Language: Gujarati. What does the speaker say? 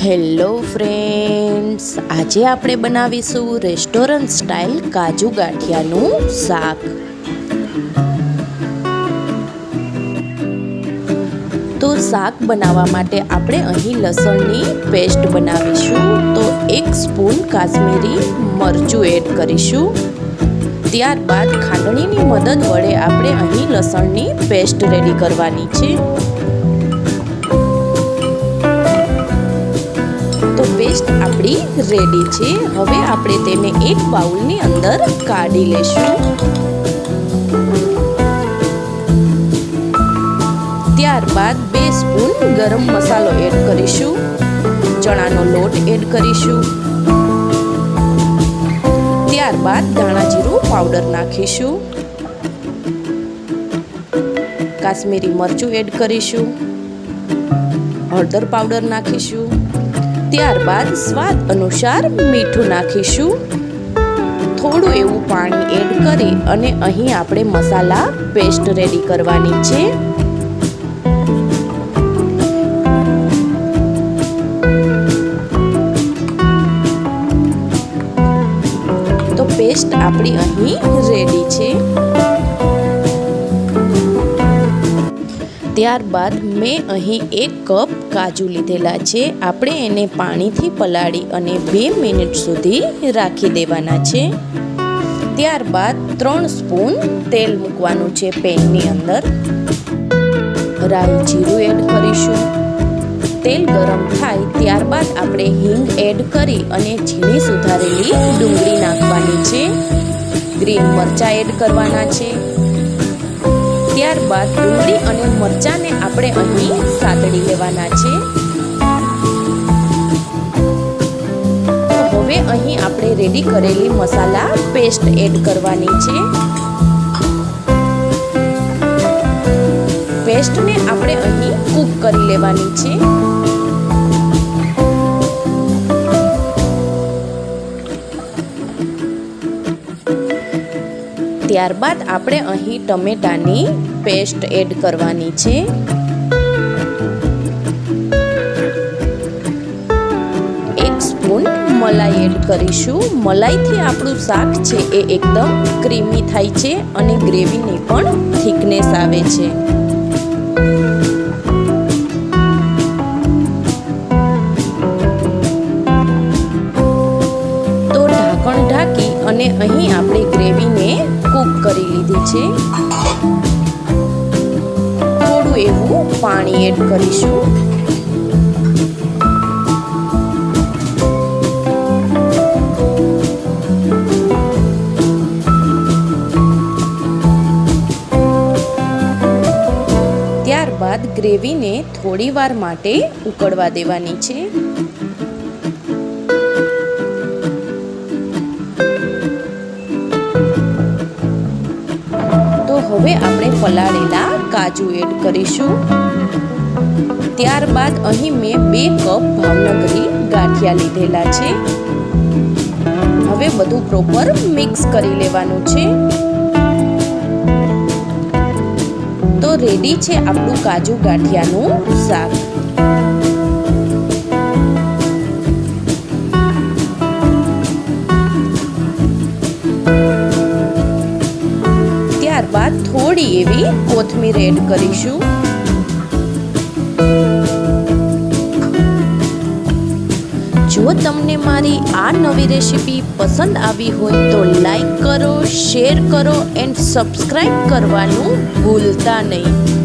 હેલો ફ્રેન્ડ્સ, આજે આપણે બનાવીશું રેસ્ટોરન્ટ સ્ટાઇલ કાજુ ગાંઠિયાનું શાક. તો શાક બનાવવા માટે આપણે અહીં લસણની પેસ્ટ બનાવીશું, તો એક સ્પૂન કાશ્મીરી મરચું એડ કરીશું. ત્યારબાદ ખાંડણીની મદદ વડે આપણે અહીં લસણની પેસ્ટ રેડી કરવાની છે. પેસ્ટ આપણી રેડી છે. હવે આપણે તેને એક બાઉલની અંદર કાઢી લેશું ત્યારબાદ બે સ્પૂન ગરમ મસાલો એડ કરીશું. ચણાનો લોટ એડ કરીશું. ત્યારબાદ ધાણા જીરું પાવડર નાખીશું. કાશ્મીરી મરચું એડ કરીશું. હળદર પાવડર નાખીશું. ત્યારબાદ સ્વાદ અનુસાર મીઠું નાખીશું. થોડું એવું પાણી એડ કરી અને અહીં આપણે મસાલા પેસ્ટ રેડી કરવાની છે. તો પેસ્ટ આપણી અહીં રેડી છે. ત્યારબાદ મેં અહીં એક કપ કાજુ લીધેલા છે. આપણે એને પાણીથી પલાળી અને બે મિનિટ સુધી રાખી દેવાના છે. ત્યારબાદ ત્રણ સ્પૂન તેલ મૂકવાનું છે પેનની અંદર. રાઈ જીરું એડ કરીશું. તેલ ગરમ થાય ત્યારબાદ આપણે હિંગ એડ કરી અને ઝીણી સુધારેલી ડુંગળી નાખવાની છે. ગ્રીન મરચાં એડ કરવાના છે. ત્યારબાદ ડુંગળી અને મરચાંને આપણે અહીં સાતડી લેવાના છે. હવે અહીં આપણે રેડી કરેલી મસાલા પેસ્ટ એડ કરવાની છે. પેસ્ટને આપણે અહીં કૂક કરી લેવાની છે. ત્યારબાદ આપણે અહીં ટમેટાની પેસ્ટ એડ કરવાની છે. એક સ્પૂન મલાઈ એડ કરીશું. મલાઈથી આપણું શાક છે એ એકદમ ક્રીમી થાય છે અને ગ્રેવીની પણ થિકનેસ આવે છે. તો ઢાંકણ ઢાંકી અને અહીં આપણે ગ્રેવીને કૂક કરી લીધી છે. થોડું એવું પાણી એડ કરીશું. ત્યારબાદ ગ્રેવીને થોડી વાર માટે ઉકળવા દેવાની છે. હવે આપણે પલાળેલા કાજુ એડ કરીશું. ત્યારબાદ અહીં મેં બે કપ ભાવનગરી ગાંઠિયા લીધેલા છે. હવે બધું પ્રોપર મિક્સ કરી લેવાનું છે. તો રેડી છે આપણું કાજુ ગાંઠિયાનું શાક. થોડી એવી કોથમીર એડ કરીશું. જો તમને મારી આ નવી રેસીપી પસંદ આવી હોય તો લાઈક કરો, શેર કરો, એન્ડ સબસ્ક્રાઈબ કરવાનું ભૂલતા નહીં.